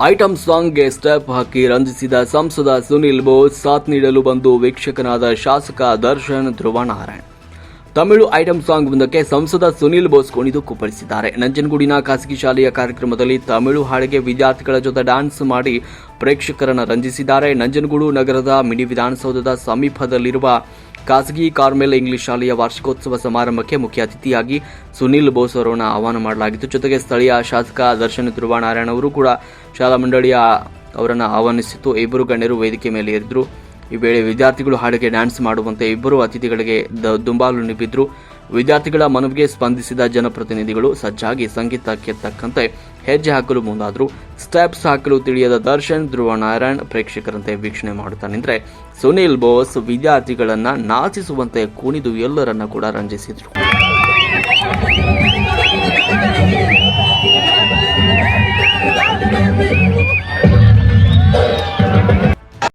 Item ಸಾಂಗ್ಗೆ step ಹಾಕಿ ರಂಜಿಸಿದ ಸಂಸದ ಸುನಿಲ್ ಬೋಸ್ ಸಾಥ್ ನೀಡಲು ಬಂದು ವೀಕ್ಷಕನಾದ ಶಾಸಕ ದರ್ಶನ್ ಧ್ರುವನಾರಾಯಣ್. ತಮಿಳು ಐಟಂ ಸಾಂಗ್ ಒಂದಕ್ಕೆ ಸಂಸದ ಸುನಿಲ್ ಬೋಸ್ ಕುಣಿದು ಕುಪ್ಪಳಿಸಿದ್ದಾರೆ. ನಂಜನಗೂಡಿನ ಖಾಸಗಿ ಶಾಲೆಯ ಕಾರ್ಯಕ್ರಮದಲ್ಲಿ ತಮಿಳು ಹಾಡಿಗೆ ವಿದ್ಯಾರ್ಥಿಗಳ ಜೊತೆ ಡ್ಯಾನ್ಸ್ ಮಾಡಿ ಪ್ರೇಕ್ಷಕರನ್ನು ರಂಜಿಸಿದ್ದಾರೆ. ನಂಜನಗೂಡು ನಗರದ ಮಿನಿ ವಿಧಾನಸೌಧದ ಸಮೀಪದಲ್ಲಿರುವ ಖಾಸಗಿ ಕಾರ್ಮೆಲ್ ಇಂಗ್ಲಿಷ್ ಶಾಲೆಯ ವಾರ್ಷಿಕೋತ್ಸವ ಸಮಾರಂಭಕ್ಕೆ ಮುಖ್ಯ ಅತಿಥಿಯಾಗಿ ಸುನಿಲ್ ಬೋಸ್ ಅವರನ್ನು ಆಹ್ವಾನ ಮಾಡಲಾಗಿತ್ತು. ಜೊತೆಗೆ ಸ್ಥಳೀಯ ಶಾಸಕ ದರ್ಶನ್ ಧ್ರುವನಾರಾಯಣ ಅವರು ಕೂಡ ಶಾಲಾ ಮಂಡಳಿಯ ಅವರನ್ನು ಆಹ್ವಾನಿಸಿತ್ತು. ಇಬ್ಬರು ಗಣ್ಯರು ವೇದಿಕೆ ಮೇಲೆ ಏರಿದ್ರು. ಈ ವೇಳೆ ವಿದ್ಯಾರ್ಥಿಗಳು ಹಾಡಿಗೆ ಡ್ಯಾನ್ಸ್ ಮಾಡುವಂತೆ ಇಬ್ಬರು ಅತಿಥಿಗಳಿಗೆ ದುಂಬಾಲು ನಿಬ್ಬಿದ್ರು ವಿದ್ಯಾರ್ಥಿಗಳ ಮನವಿಗೆ ಸ್ಪಂದಿಸಿದ ಜನಪ್ರತಿನಿಧಿಗಳು ಸಜ್ಜಾಗಿ ಸಂಗೀತಕ್ಕೆ ತಕ್ಕಂತೆ ಹೆಜ್ಜೆ ಹಾಕಲು ಮುಂದಾದರೂ. ಸ್ಟೆಪ್ಸ್ ಹಾಕಲು ತಿಳಿಯದ ದರ್ಶನ್, ಧ್ರುವ ನಾರಾಯಣ್ ಪ್ರೇಕ್ಷಕರಂತೆ ವೀಕ್ಷಣೆ ಮಾಡುತ್ತಾ ನಿಂತರೆ. ಸುನಿಲ್ ಬೋಸ್ ವಿದ್ಯಾರ್ಥಿಗಳನ್ನ ನಾಚಿಸುವಂತೆ ಕುಣಿದು ಎಲ್ಲರನ್ನ ಕೂಡ ರಂಜಿಸಿದ್ರು.